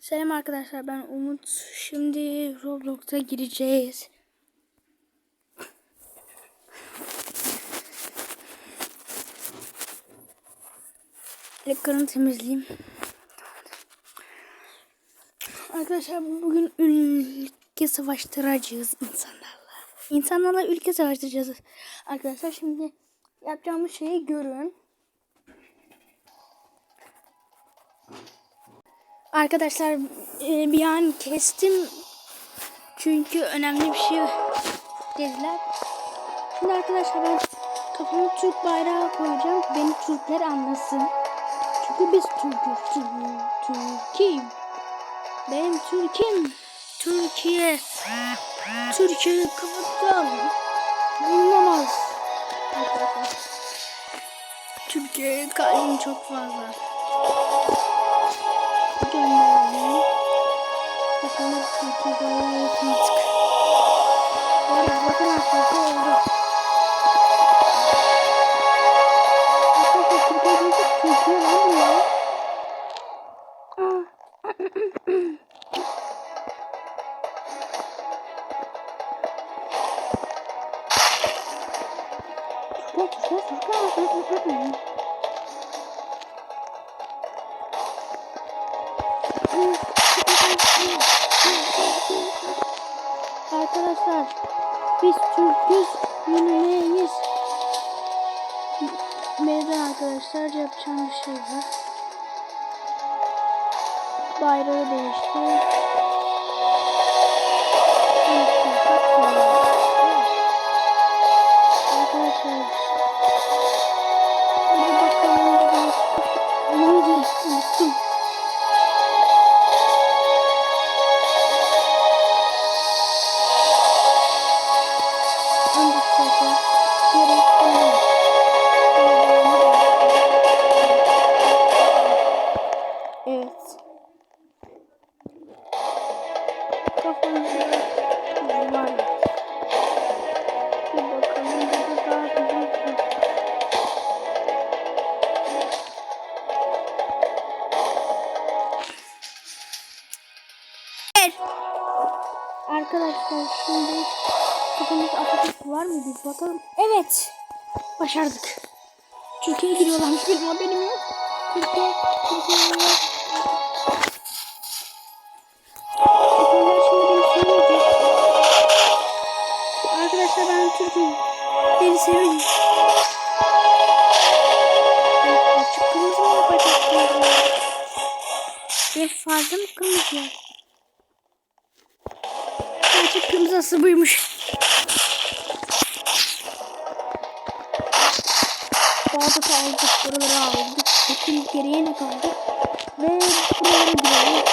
Selam arkadaşlar ben Umut. Şimdi Roblox'a gireceğiz. Ekranı temizleyeyim. Arkadaşlar bugün ülke savaştıracağız insanlarla. İnsanlarla ülke savaştıracağız. Arkadaşlar şimdi yapacağımız şeyi görün. Arkadaşlar e, bir an kestim. Çünkü önemli bir şey dediler. Şimdi arkadaşlar ben kafama Türk bayrağı koyacağım. Beni Türkler anlasın. Çünkü biz Türk'üz. Türk- Türk'üm. Benim Türk'üm. Türkiye. Türkiye kafadan. Bulunamaz. Arkadaşlar. Türkiye kalbim çok fazla gönderdim. Bakalım bakın arkadaşlar oldu. Arkadaşlar Arkadaşlar biz Türk'üz yenileyiz. Meydan arkadaşlar yapacağım bir şey var. Bayrağı değiştir. Arkadaşlar bakalım. Evet. Başardık. Türkiye'ye giriyorlarmış benim haberim yok. Türkiye, sevmeyecek. Arkadaşlar ben Türk'üm. Beni. Açık kırmızı mı yapacaksın? Ve fazla mı kırmızı ya? Açık kırmızısı buymuş. Bağdat'ı aldık, buraları aldık. Bakın geriye ne kaldı? Ve buralara girelim.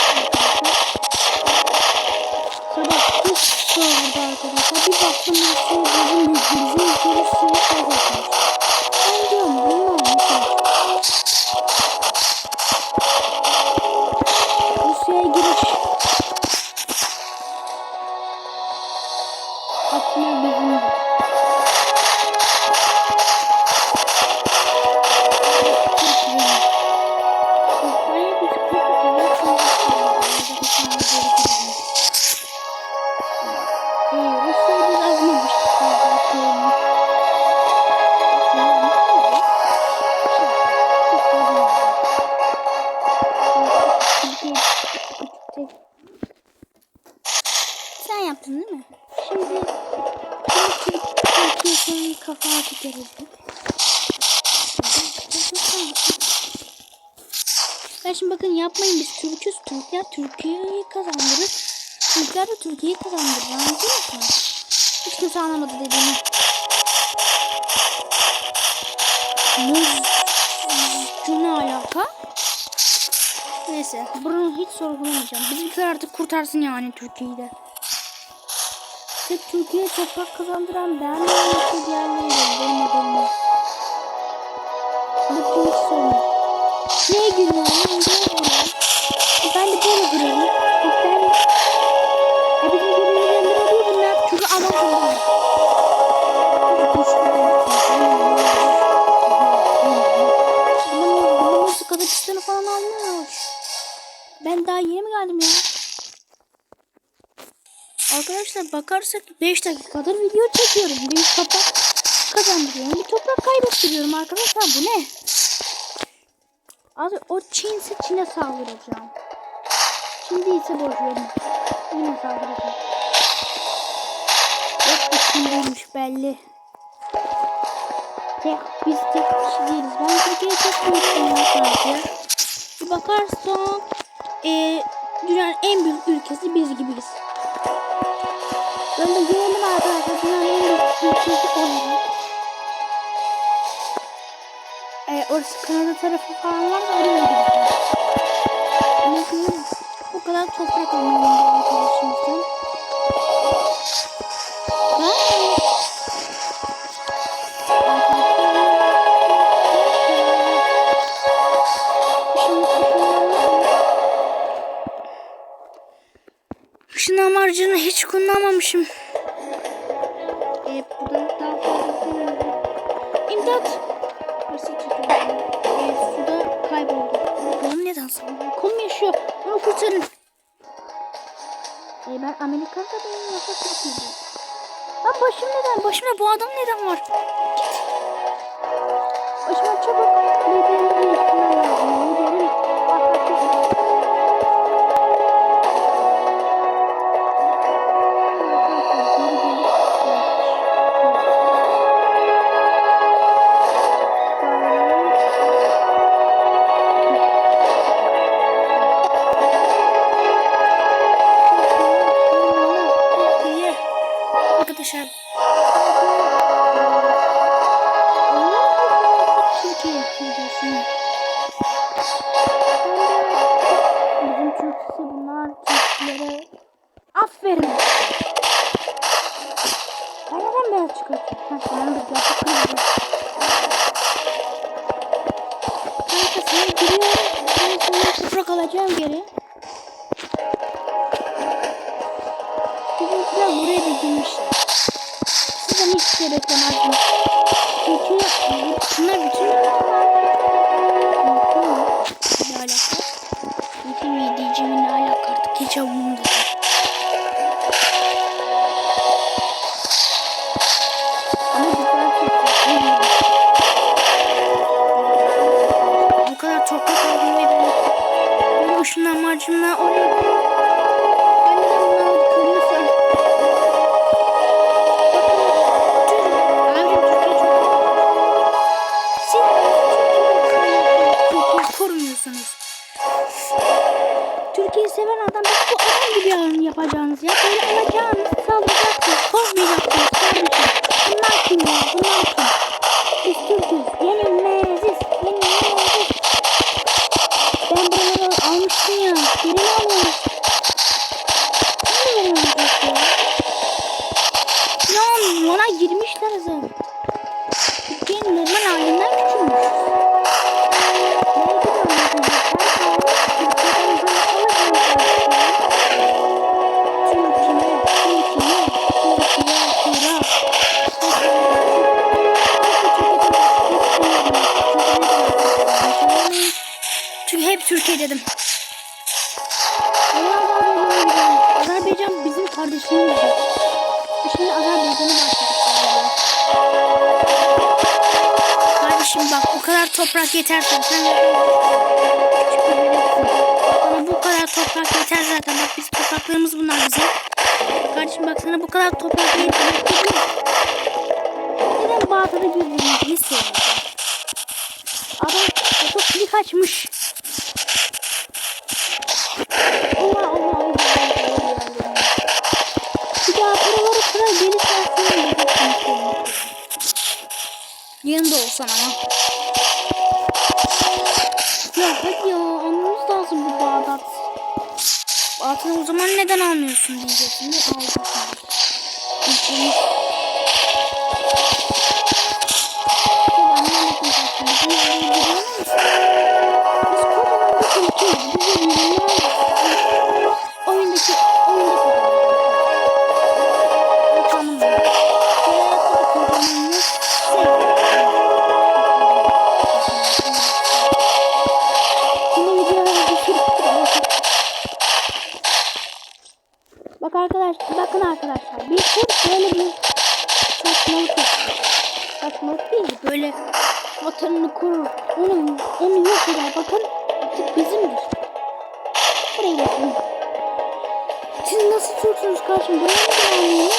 Sabah çok soğurdu arkadaşlar. Bir baktım nasıl bizim ülkemizin içerisinde Kafaya tutarız. Ben şimdi bakın yapmayın biz Türk'üz. Türkler Türkiye'yi kazandırır. Türkler de Türkiye'yi kazandırır. Anladın mı? Hiç kimse anlamadı dediğimi. Muzcu ne alaka? Neyse bunu hiç sorgulamayacağım. Bizimkiler artık kurtarsın yani Türkiye'yi de. Tek Türkiye'ye toprak kazandıran ben mi yoksa diğerleri de benim haberim yok. Bu hiç sormuyor. Neye gülüyorsun? Neye gülüyorsun? Ben de böyle Arkadaşlar bakarsak 5 dakikadır video çekiyorum. Bir toprak kazandırıyorum. Bir toprak kaybettiriyorum arkadaşlar. Bu ne? Abi o Çin'se Çin'e saldıracağım. Çin değilse boş verin. Yine saldıracağım. Yok bu Çin değilmiş belli. Tek, biz tek kişi değiliz. Ben Türkiye'ye çok büyük sadece. Bir bakarsan e, dünyanın en büyük ülkesi biz gibiyiz. Ben de görelim arkadaşlar dünyanın en büyük ülkesi olarak. E, orası Kanada tarafı falan var da oraya gideceğiz. Ama bu kadar toprak almalıyım arkadaşımızdan. Harcını hiç kullanmamışım. E, bu da daha fazla. İmdat! Nasıl çıkıyor? E, suda kayboldu. Bakalım neden sanırım. Kum yaşıyor. Onu kurtarın. E, ben Amerika'da değilim. Yoksa Türkiye'de. Lan başım neden? Başımda bu adam neden var? Git. Başıma çabuk Türklere Aferin. Ben neden beyaz çıkartıyorum? Ha tamamdır gerçek kırmızı Kanka sana giriyorum. Ben sana toprak alacağım geri. Bizimkiler buraya da girmişler. Sizden hiç şey beklemezdim Çünkü bunlar bütün toprak yeter bebeksin. Bana bu kadar toprak yeter zaten. Bak biz topraklarımız bunlar bizim. Kardeşim bak sana bu kadar toprak yeter. Neden Bağdat'a girdiğini söyleyeceğim. Adam otoklik açmış. Allah Allah Allah. Bir daha paraları kırar gelirsen söyleyeceğim. Yanında olsan ama. Bağdat. Bağdat'ı o zaman neden almıyorsun diyeceksin de aldım. Ülkemiz. Oyundaki Saçmalık değil de böyle vatanını korur. Onu, onu yok eder. Bakın artık bizimdir. Buraya bakın. Siz nasıl Türksünüz kardeşim? Buraya mı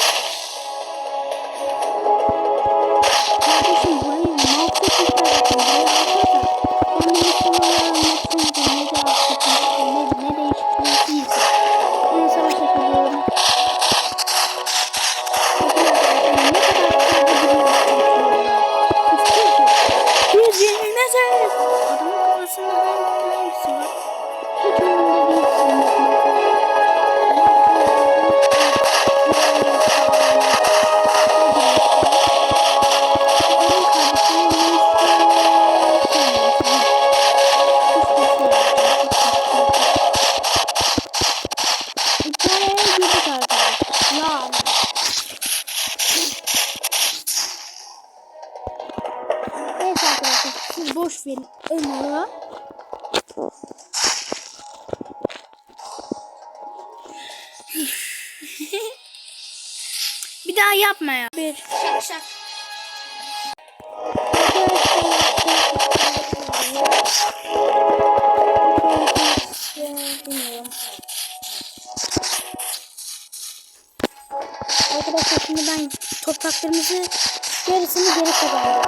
Bir daha yapma ya. Bir. Şak. Arkadaşlar şimdi ben topraklarımızı yarısını geri kazandım.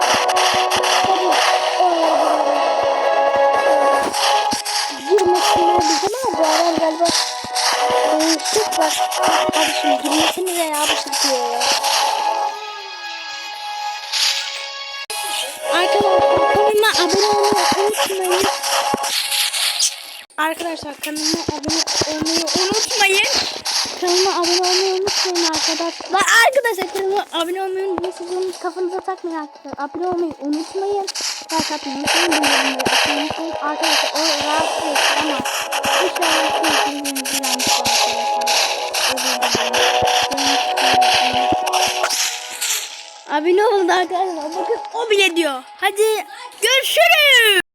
Değişik var. Kardeşim girmesini de ya bu ya. Arkadaşlar kanalıma abone olmayı unutmayın. Arkadaşlar kanalıma abone olmayı unutmayın. Kanalıma abone olmayı unutmayın arkadaşlar. Arkadaşlar kanalıma abone olmayı unutmayın. Siz onu kafanıza takmayın arkadaşlar. Abone olmayı unutmayın. Like atmayı unutmayın. Bildirimleri açmayı unutmayın. Arkadaşlar o rahatsız etsin ama inşallah sizin dilerim. Abone olun arkadaşlar. Bakın o bile diyor. Hadi görüşürüz.